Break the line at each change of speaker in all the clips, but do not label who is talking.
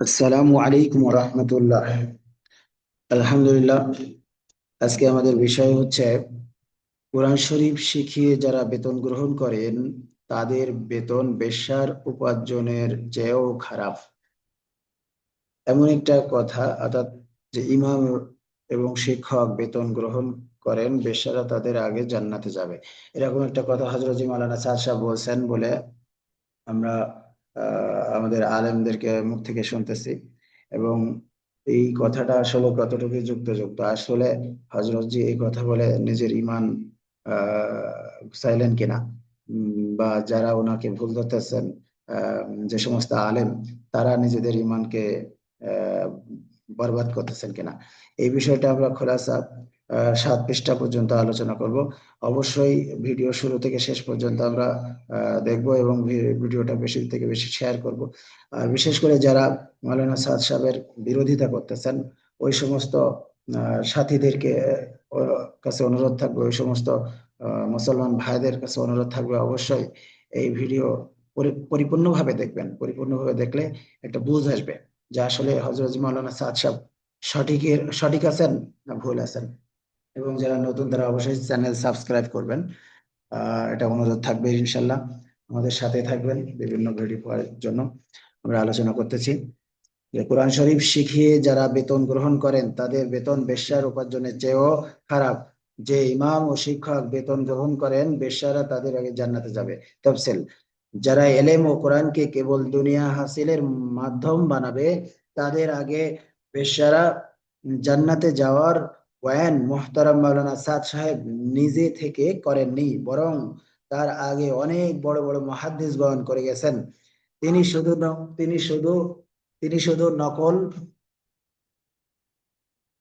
আসসালামু আলাইকুম রহমতুল্লাহ আলহামদুলিল্লাহ, আজকে আমাদের বিষয় হচ্ছে, কোরআন শরীফ শিখিয়ে যারা বেতন গ্রহণ করেন, তাদের বেতন বেশ্যার উপার্জনের চেয়েও খারাপ। এমন একটা কথা, অর্থাৎ যে ইমাম এবং শিক্ষক বেতন গ্রহণ করেন, বেশারা তাদের আগে জান্নাতে যাবে। এরকম একটা কথা হজরত মালানা সাহেব বলছেন বলে আমরা আমাদের আলেমদেরকে মুখ থেকে শুনতেছি এবং এই কথাটা আসলে কতটুকু যুক্তযুক্ত? আসলে হজরতজি এই কথা বলে নিজের ইমান চাইলেন কিনা? বা যারা ওনাকে ভুল ধরতেছেন যে সমস্ত আলেম, তারা নিজেদের ইমানকে আহ, বরবাদ করতেছেন কিনা? এই বিষয়টা আমরা খোলাসা সাত পৃষ্ঠা পর্যন্ত আলোচনা করব। অবশ্যই ভিডিও শুরু থেকে শেষ পর্যন্ত আমরা দেখব এবং ভিডিওটা বেশি থেকে বেশি শেয়ার করব। আর বিশেষ করে যারা মালানা সাদ সাহেবের বিরোধিতা করতেছেন, ওই সমস্ত সাথীদেরকে কাছে অনুরোধ থাকবে, ওই সমস্ত মুসলমান ভাইদের কাছে অনুরোধ থাকবে, অবশ্যই এই ভিডিও পরিপূর্ণভাবে দেখবেন। পরিপূর্ণভাবে দেখলে একটা বুঝ আসবে যে আসলে হজরত মাওলানা সাদ সাহেব সঠিকের, সঠিক আছেন না ভুল আছেন। এবং যারা নতুন তারা অবশ্যই চ্যানেল সাবস্ক্রাইব করবেন। এটা অনুরোধ থাকবে ইনশাল্লাহ। আমাদের সাথে থাকবেন বিভিন্ন ভিডিও পাওয়ার জন্য আমরা আলোচনা করতেছি। যে কোরআন শরীফ শিখিয়ে যারা বেতন গ্রহণ করেন, তাদের বেতন বেশ্যার উপার্জনের চেয়েও খারাপ। যে ইমাম ও শিক্ষক বেতন গ্রহণ করেন, বেশ্যারা তাদের আগে জান্নাতে যাবে। তফসিল। যারা এলেম ও কোরআনকে কেবল দুনিয়া হাসিলের মাধ্যম বানাবে, তাদের আগে বেশ্যারা জান্নাতে যাওয়ার ওয়ান মোহতারাম মাওলানা সাদ সাহেব নিজে থেকে করেননি, বরং তার আগে অনেক বড় বড় মহাদ্দিস গ্রহণ করে গেছেন। তিনি শুধু তিনি শুধু তিনি শুধু নকল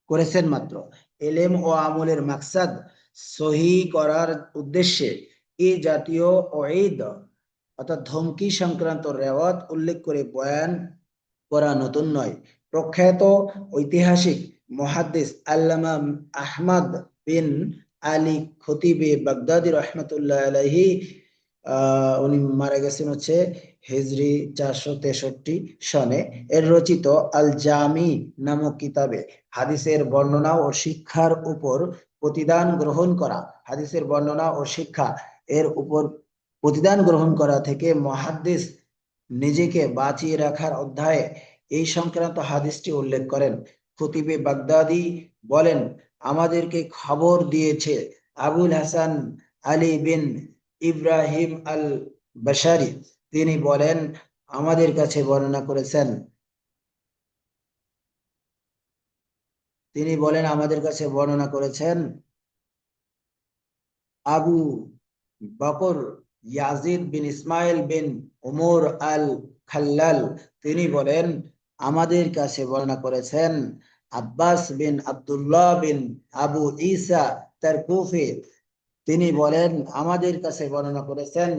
করেছেন মাত্র। এলেম ও আমলের মাকসাদ সহি করার উদ্দেশ্যে এই জাতীয় ঈদ অর্থাৎ ধমকি সংক্রান্ত রেওয়াত উল্লেখ করে বয়ান করা নতুন নয়। প্রখ্যাত ঐতিহাসিক মহাদ্দিস আল্লামা আহমদ বিন আলী খতিবে বাগদাদি রহমতুল্লাহ আলহি উনি মারা গেছেন হচ্ছে হিজরি চারশো তেষট্টি সনে। এর রচিত আল জামি নামক কিতাবে হাদিসের বর্ণনা ও শিক্ষার উপর প্রতিদান গ্রহণ করা। হাদিসের বর্ণনা ও শিক্ষা এর উপর প্রতিদান গ্রহণ করা থেকে মহাদ্দিস নিজেকে বাঁচিয়ে রাখার অধ্যায়ে এই সংক্রান্ত হাদিসটি উল্লেখ করেন। খতিবে বাগদাদি বলেন, আমাদেরকে খবর দিয়েছে আবুল হাসান আলী বিন ইব্রাহিম আল বাসারি তিনি বলেন, আমাদের কাছে বর্ণনা করেছেন। তিনি বলেন, আমাদের কাছে বর্ণনা করেছেন Abu Bakr Yazid bin Ismail bin Umar al Khallal তিনি বলেন আমাদের কাছে বর্ণনা করেছেন আব্বাস বিন আবদুল্লাহ বিন আবু ইসা তার কুফি। তিনি বলেন, আমাদের কাছে বর্ণনা করেছেন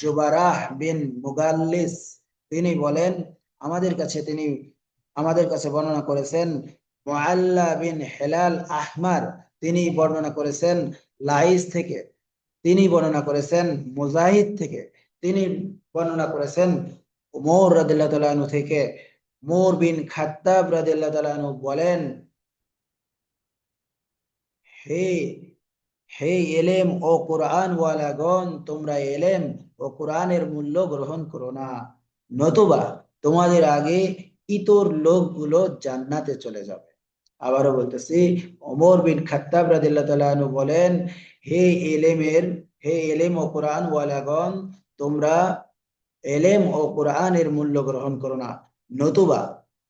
জুবারাহ বিন মুগাল্লিস। তিনি বলেন, আমাদের কাছে তিনি, আমাদের কাছে বর্ণনা করেছেন মুআল্লা বিন হেলাল আহমার। তিনি বর্ণনা করেছেন লাইস থেকে। তিনি বর্ণনা করেছেন মুজাহিদ থেকে। তিনি বর্ণনা করেছেন উমর রাদিল্লাহ থেকে। মোর বিন খাত্তাব রাদিল্লাহ বলেন, হে হে এলেম ও কোরআন ওয়ালাগণ তোমরা এলেম ও কোরআনের মূল্য গ্রহণ করো না। নতুবা তোমাদের আগে ইতর লোকগুলো জান্নাতে চলে যাবে। আবারও বলতেছি, ওমর বিন খাত্তাব তালু বলেন, হে এলেমের, হে এলেম ও কোরআন ওয়ালাগণ তোমরা এলেম ও কোরআনের মূল্য গ্রহণ করো না। নতুবা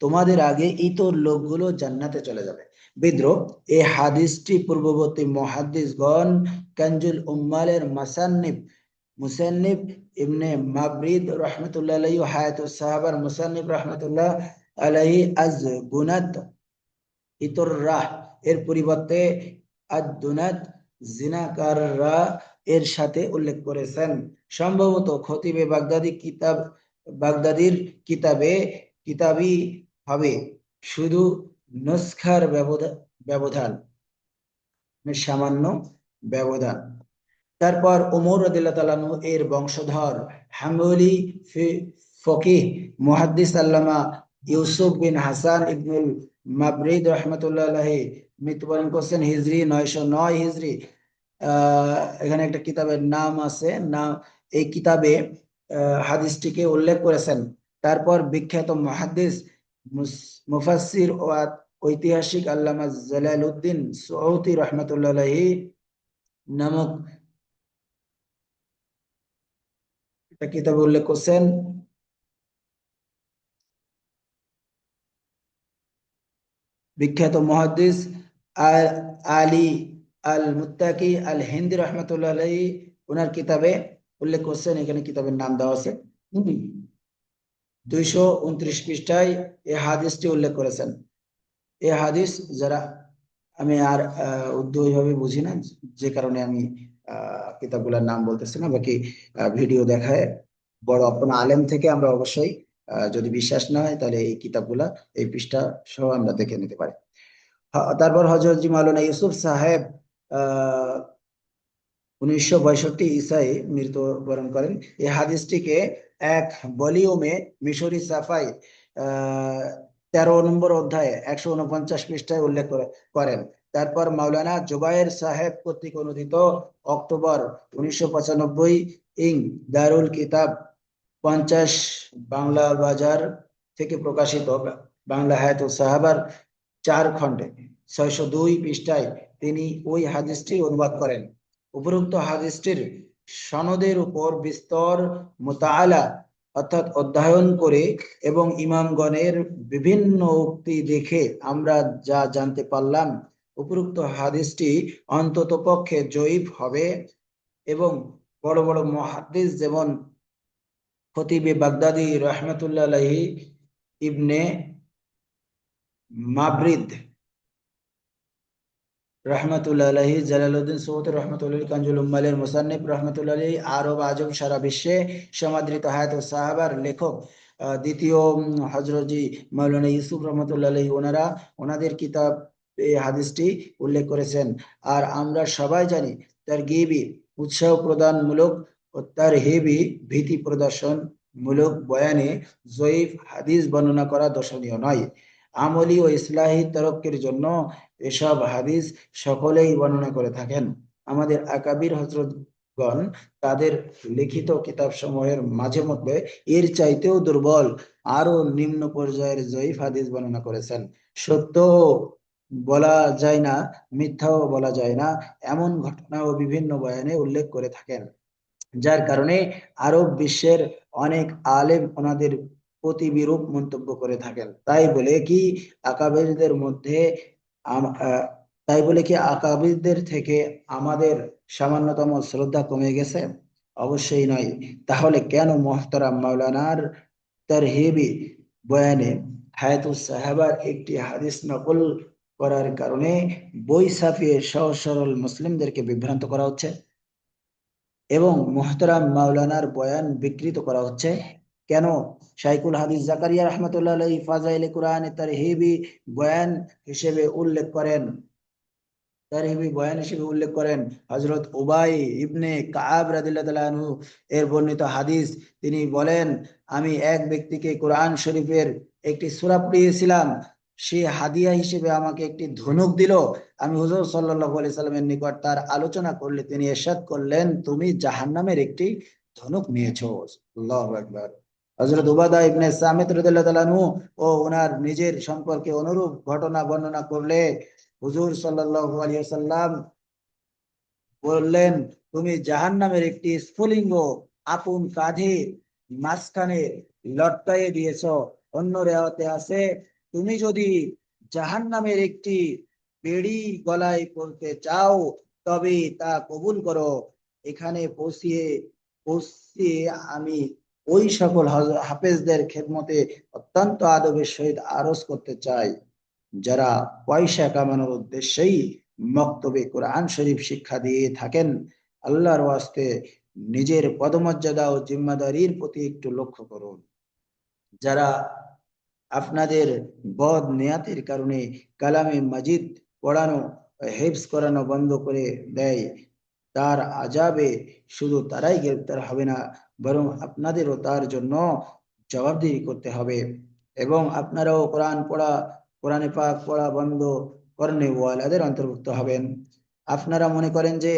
তোমাদের আগে ইতর লোকগুলো জান্নাতে চলে যাবে। বিদ্রোহ, এই হাদিসটি পূর্ববর্তী মহাদিসগণ কাঞ্জুল উম্মালের মাসান্নিব মুসান্নিব ইবনে মাবরিদ রহমতুল্লাহ আলাইহি হায়াতুস সাহাবার মুসান্নিব রহমতুল্লাহ আলাইহি আজ গুনাত ইতররাহ এর পরিবর্তে আজ দুনাত জিনাকাররা এর সাথে উল্লেখ করেছেন। সম্ভবত খতিবে বাগদাদি কিতাব, বাগদাদির কিতাবে কিতাবই হবে। শুধু নস্খার ব্যবধান মানে সামান্য ব্যবধান। তারপর ওমর রদিল্লাহ এর বংশধর হামলি ফকিহ মুহাদ্দিস আল্লামা ইউসুফ বিন হাসান ইবনুল মাবরিদ রহমতুল্লাহ মৃত্যুবরণ করছেন হিজরি নয়শো নয় হিজরি। এখানে একটা কিতাবের নাম আছে। নাম এই কিতাবে হাদিসটিকে উল্লেখ করেছেন। তারপর বিখ্যাত মহাদিস মুফাসসির ও ঐতিহাসিক আল্লামা জালালউদ্দিন সৌতি রহমতুল্লাহ নামক একটা কিতাবে উল্লেখ করছেন। বিখ্যাত মহাদিস আলী, আল মুত্তাকি আল হিন্দি রহমতুল্লাহ ওনার কিতাবে উল্লেখ করছেন, এখানে কিতাবের নাম দেওয়া আছে। দুইশো উনত্রিশ পৃষ্ঠায় এই হাদিসটি উল্লেখ করেছেন। এই হাদিস যারা আমি আর উর্দু ওইভাবে বুঝি না, যে কারণে আমি কিতাবগুলোর নাম বলতেছি না, বাকি ভিডিও দেখায়। বড় কোনো আলেম থেকে আমরা অবশ্যই যদি বিশ্বাস না হয়, তাহলে এই কিতাবগুলা, এই পৃষ্ঠা সহ আমরা দেখে নিতে পারি। তারপর হজরত জি মাওলানা ইউসুফ সাহেব, আহ, উনিশশো ইসাই মৃত্যুবরণ করেন। এই হাদিসটিকে এক ভলিউমে মিশরি সাফাই তেরো নম্বর অধ্যায়ে একশো উনপঞ্চাশ পৃষ্ঠায় উল্লেখ করেন। তারপর মাওলানা জুবায়ের সাহেব কর্তৃক অনুদিত অক্টোবর উনিশশো পঁচানব্বই ইং দারুল কিতাব পঞ্চাশ বাংলা বাজার থেকে প্রকাশিত বাংলা হায়াত সাহাবার চার খণ্ডে। ছয়শো দুই পৃষ্ঠায় তিনি ওই হাদিসটি অনুবাদ করেন। উপরোক্ত হাদিসটির সনদের উপর বিস্তর মোতালা অর্থাৎ অধ্যয়ন করে এবং ইমামগণের বিভিন্ন উক্তি দেখে আমরা যা জানতে পারলাম, উপরোক্ত হাদিসটি অন্তত পক্ষে জয়ীফ হবে এবং বড় বড় মহাদিস যেমন খতিবে বাগদাদি রহমতুল্লাহ ইবনে মাবরিদ রহমতুল্লাহ আলাইহি জালালউদ্দিন সৌদ রহমতুল্লাহ কাঞ্জুল উম্মালের মুসান্নিফ, রহমতুল্লাহ আলাইহি আরব আজম সারা বিশ্বে সমাদৃত হায়াত সাহাবার লেখক। দ্বিতীয় হজরতজি মাওলানা ইউসুফ রহমতুল্লাহ আলাইহি ওনারা ওনাদের কিতাব এই হাদিসটি উল্লেখ করেছেন। আর আমরা সবাই জানি তার গিবি উৎসাহ প্রদানমূলক ও তার হেবি ভীতি প্রদর্শন মূলক বয়ানে জয়ীফ হাদিস বর্ণনা করা দর্শনীয় নয়। আমলি ও ইসলাহী তরক্কের জন্য এসব হাদিস সকলেই বর্ণনা করে থাকেন। আমাদের আকাবির হজরতগণ তাদের লিখিত কিতাব সমূহের মাঝে মধ্যে এর চাইতেও দুর্বল আরও নিম্ন পর্যায়ের জয়ীফ হাদিস বর্ণনা করেছেন। সত্য বলা যায় না, মিথ্যাও বলা যায় না, এমন ঘটনা ও বিভিন্ন বয়ানে উল্লেখ করে থাকেন। যার কারণে আরব বিশ্বের অনেক আলেম ওনাদের প্রতি বিরূপ মন্তব্য করে থাকেন। তাই বলে কি আকাবিরদের মধ্যে তাই বলে কি আকাবিরদের থেকে আমাদের সামান্যতম শ্রদ্ধা কমে গেছে? অবশ্যই নয়। তাহলে কেন মোহতারাম মাওলানার তারহিবি বয়ানে হায়াতুস সাহাবার একটি হাদিস নকল করার কারণে বই ছাপিয়ে সহজ সরল মুসলিমদেরকে বিভ্রান্ত করা হচ্ছে? এবং মোহতারাম মাওলানার বয়ান বিকৃত করা হচ্ছে? কেন? শাইকুল হাদিস জাকারিয়া রহমতুল্লাহ ফাজাইলে কোরআনে তার হেবি বয়ান হিসেবে উল্লেখ করেন। তার হেবি বয়ান হিসেবে উল্লেখ করেন। হজরত ইবনে কাব রাদিল্লাহ এর বর্ণিত হাদিস। তিনি বলেন, আমি এক ব্যক্তিকে কোরআন শরীফের একটি সূরা পড়িয়েছিলাম, সে হাদিয়া হিসেবে আমাকে একটি ধনুক দিল। আমি হুজুর সাল্লাল্লাহু আলাইহি সাল্লামের নিকট তার আলোচনা করলে তিনি এরশাদ করলেন, তুমি জাহান্নামের একটি ধনুক নিয়েছো। আল্লাহু হযরত উবাদা ইবনে সামিত তাআলা ও ওনার নিজের সম্পর্কে অনুরূপ ঘটনা বর্ণনা করলে হুজুর সাল্লাল্লাহু আলাইহি সাল্লাম বললেন, তুমি জাহান্নামের একটি স্ফুলিঙ্গ আপন কাঁধে মাঝখানে লটকাইয়ে দিয়েছ। অন্য রেওয়াতে আছে, তুমি যদি জাহান্নামের একটি বেড়ি গলায় পড়তে চাও তবে তা কবুল করো। এখানে পৌঁছিয়ে পৌঁছিয়ে আমি ওই সকল হাফেজদের খেদমতে অত্যন্ত আদবের সহিত আরজ করতে চাই, যারা পয়সা কামানোর উদ্দেশ্যেই মক্তবে কোরআন শরীফ শিক্ষা দিয়ে থাকেন। আল্লাহর ওয়াস্তে নিজের পদমর্যাদা ও জিম্মাদারির প্রতি একটু লক্ষ্য করুন। যারা আপনাদের বদ নেয়াতের কারণে কালামে মাজিদ পড়ানো হেফস করানো বন্ধ করে দেয়, তার আজাবে শুধু তারাই গ্রেপ্তার হবে না বরং আপনাদেরও তার জন্য জবাবদিহি করতে হবে। এবং আপনারাও কোরআন পড়া, কোরআনে পাক পড়া বন্ধ করেন ওয়ালাদের অন্তর্ভুক্ত হবেন। আপনারা মনে করেন যে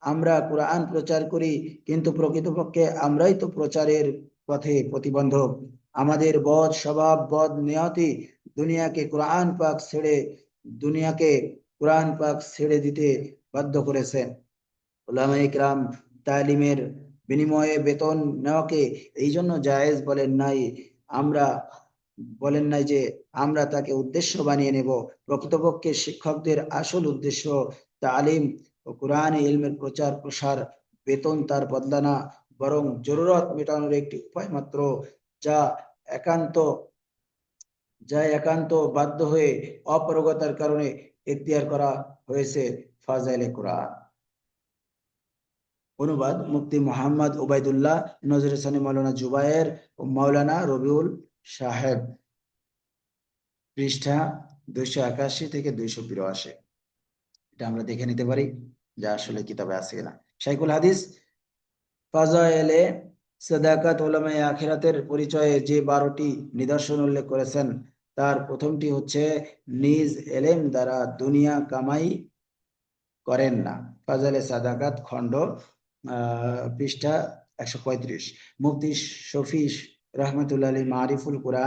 আমরা কোরআন প্রচার করি, কিন্তু প্রকৃতপক্ষে আমরাই তো প্রচারের পথে প্রতিবন্ধক। আমাদের বদ স্বভাব, বদ নিয়তি দুনিয়াকে কোরআন পাক ছেড়ে, দুনিয়াকে কোরআন পাক ছেড়ে দিতে বাধ্য করেছে। ওলামা ইকরাম তালিমের বিনিময়ে বেতন নেওয়াকে এই জন্য জায়েজ বলেন নাই। আমরা বলেন নাই যে আমরা তাকে উদ্দেশ্য বানিয়ে নেব। প্রকৃতপক্ষে শিক্ষকদের আসল উদ্দেশ্য তালিম ও কোরআন ইলমের প্রচার প্রসার, বেতন তার বদলা না বরং জরুরত মেটানোর একটি উপায় মাত্র, যা একান্ত যা একান্ত বাধ্য হয়ে অপারগতার কারণে এখতিয়ার করা হয়েছে ফাজাইলে কোরআন। অনুবাদ, মুফতি মোহাম্মদ ওবায়দুল্লাহ নজর সানি মৌলানা জুবায়ের ও মাওলানা রবিউল সাহেব। পৃষ্ঠা দুইশো একাশি থেকে দুইশো বিরাশি। এটা আমরা দেখে নিতে পারি যা আসলে কিতাবে আছে কিনা। শাইকুল হাদিস ফাজাইলে সাদাকাত ওলামায়ে আখিরাতের পরিচয়ে যে বারোটি নিদর্শন উল্লেখ করেছেন, তার প্রথমটি হচ্ছে, নিজ এলেম দ্বারা দুনিয়া কামাই করেন না। ফাজালে সাদাকাত খণ্ড পৃষ্ঠা একশো পঁয়ত্রিশ। মুফতি শফিস রহমতুল্লাহ আলী মারিফুল কোরআন